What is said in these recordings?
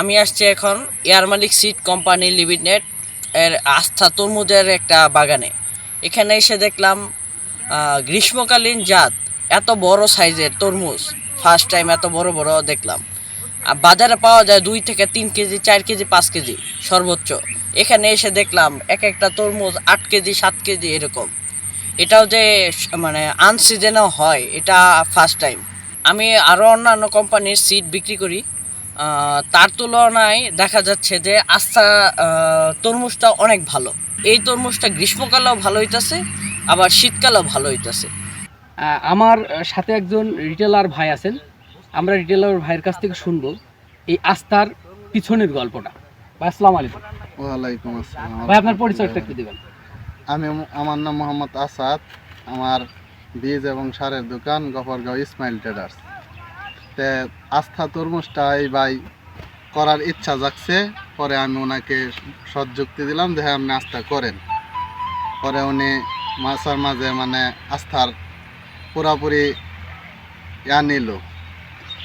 আমি আসছি এখন air Malik seed company limited এর আস্থা তরমুজের একটা বাগানে। এখানে এসে দেখলাম গ্রীষ্মকালীন জাত, এত বড় সাইজের তরমুজ ফার্স্ট টাইম এত বড় বড় দেখলাম। বাজারে পাওয়া যায় দুই থেকে তিন কেজি, চার কেজি, পাঁচ কেজি সর্বোচ্চ। এখানে এসে দেখলাম, এক একটা তরমুজ আট কেজি, সাত কেজি এরকম। এটাও যে মানে আনসিজনেও হয়, এটা ফার্স্ট টাইম আমি আরও অন্যান্য কোম্পানির সিট বিক্রি করি। তার তুলনায় দেখা যাচ্ছে যে আস্থা তরমুজটা অনেক ভালো। এই তরমুজটা গ্রীষ্মকালেও ভালো হইতেছে আবার শীতকালেও ভালো হইতেছে। আমার সাথে একজন রিটেলার ভাই আছেন। আমরা রিটেলার ভাইয়ের কাছ থেকে শুনব এই আস্থার পিছনের গল্পটা। ভাই আসসালামু আলাইকুম। ওয়ালাইকুম আসসালাম। ভাই আপনার পরিচয়টা একটু দিবেন। আমি আমার নাম মোহাম্মদ আসাদ। আমার বীজ এবং সারের দোকান গফরগাঁও ইসমাইল ট্রেডার্স তে আস্থা তরমুজটা এই ভাই করার ইচ্ছা জাগছে। পরে আমি ওনাকে সৎ যুক্তি দিলাম যে হ্যাঁ আপনি আস্থা করেন। পরে উনি মাছার মাঝে মানে আস্থার পুরাপুরি ইয়া নিল।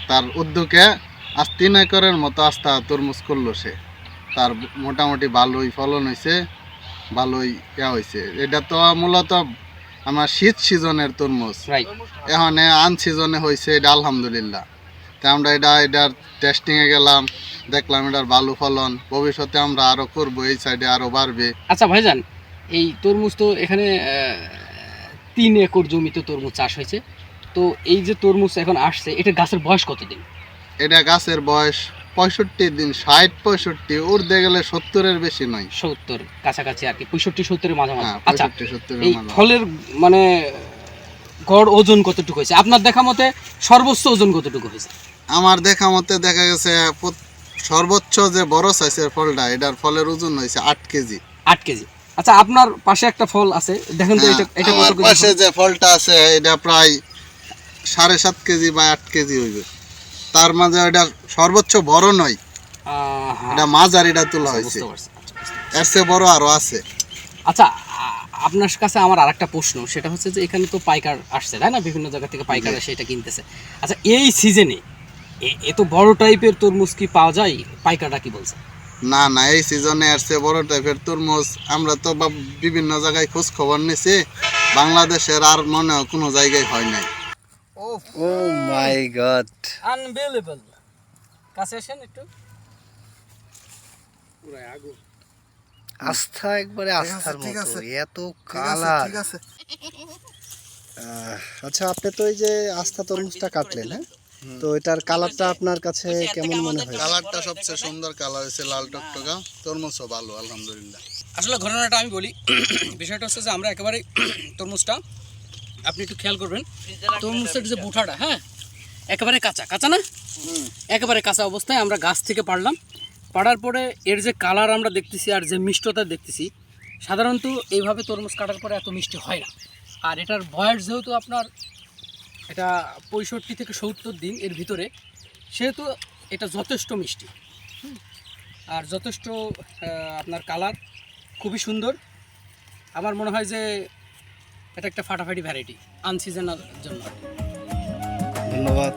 তার উদ্যোগে আজ তিন একরের মতো আস্থা তরমুজ করল সে। তার মোটামুটি ভালোই ফলন হয়েছে ভালোই ইয়া হয়েছে এটা তো মূলত আমার শীত সিজনের তরমুজ। এখন আন সিজনে হয়েছে এটা আলহামদুলিল্লাহ। তা আমরা এটা এটার টেস্টিংয়ে গেলাম দেখলাম এটার ভালো ফলন। ভবিষ্যতে আমরা আরও করব এই সাইডে আরও বাড়বে। আচ্ছা ভাইজান এই তরমুজ তো এখানে তিন একর জমিতে তরমুজ চাষ হয়েছে। তো এই যে তরমুজ এখন আসছে এটা গাছের বয়স কতদিন? এটা গাছের বয়স পঁয়ষট্টি দিন ষাট পঁয়ষট্টি উর্ধে গেলে সত্তরের বেশি নয়। সত্তর কাছাকাছি আর কি পঁয়ষট্টি সত্তরের মাঝামাঝি। হ্যাঁ আচ্ছা এই ফলের মানে গড় ওজন কতটুকু হয়েছে? আপনার দেখা মতে সর্বোচ্চ ওজন কতটুকু হয়েছে? আমার দেখা মতে দেখা গেছে সর্বোচ্চ যে বড় সাইজের ফলটা এটার ফলের ওজন হয়েছে আট কেজি। আট কেজি। আচ্ছা আপনার পাশে একটা ফল আছে দেখেন তো এটা এটা কত হ্যাঁ, পাশে যে ফলটা আছে এটা প্রায় সাড়ে সাত কেজি বা আট কেজি হইবে। তার মাঝে এটা সর্বোচ্চ বড় নয় হ্যাঁ, এটা মাঝারিটা তোলা আচ্ছা, হয়েছে। আচ্ছা। এর চেয়ে বড় আরও আছে। আচ্ছা আপনার কাছে আমার আরেকটা প্রশ্ন সেটা হচ্ছে যে এখানে তো পাইকার আসছে তাই না? বিভিন্ন জায়গা থেকে পাইকার। এসে এটা কিনতেছে। আচ্ছা এই সিজনে এত বড় টাইপের তরমুজ কি পাওয়া যায়? পাইকাররা কি বলছে? না না এই সিজনে আসছে বড় টাইপের তরমুজ। আমরা তো বা- বিভিন্ন জায়গায় খোঁজ খবর নিছি। বাংলাদেশের আর মনে হয় কোনো জায়গায় হয় নাই। ও মাই গড। আনবিলিভেবল কাছে আসেন একটু। আস্থা একবারে আস্থার মতো এত কালার ঠিক আছে। আচ্ছা আপনি তো এই যে আস্থা তরমুজটা কাটলেন হ্যাঁ? তো এটার কালারটা আপনার কাছে কেমন মনে হয়? কালারটা সবচেয়ে সুন্দর কালার হয়েছে লাল টকটকা। তরমুজও ভালো আলহামদুলিল্লাহ। আসলে ঘটনাটা আমি বলি বিষয়টা হচ্ছে যে আমরা একেবারে তরমুজটা আপনি একটু খেয়াল করবেন তরমুজের যে বুঠাটা হ্যাঁ? একেবারে কাঁচা কাঁচা না? একেবারে কাঁচা অবস্থায় আমরা গাছ থেকে পারলাম। পাড়ার পরে এর যে কালার আমরা দেখতেছি আর যে মিষ্টতা দেখতেছি, সাধারণত এইভাবে তরমুজ কাটার পরে এত মিষ্টি হয় না। আর এটার বয়স যেহেতু আপনার, এটা পঁয়ষট্টি থেকে সত্তর দিন এর ভিতরে, সেহেতু এটা যথেষ্ট মিষ্টি। আর যথেষ্ট আপনার কালার খুবই সুন্দর। আমার মনে হয় যে এটা একটা ফাটাফাটি ভ্যারাইটি আনসিজনের জন্য। ধন্যবাদ।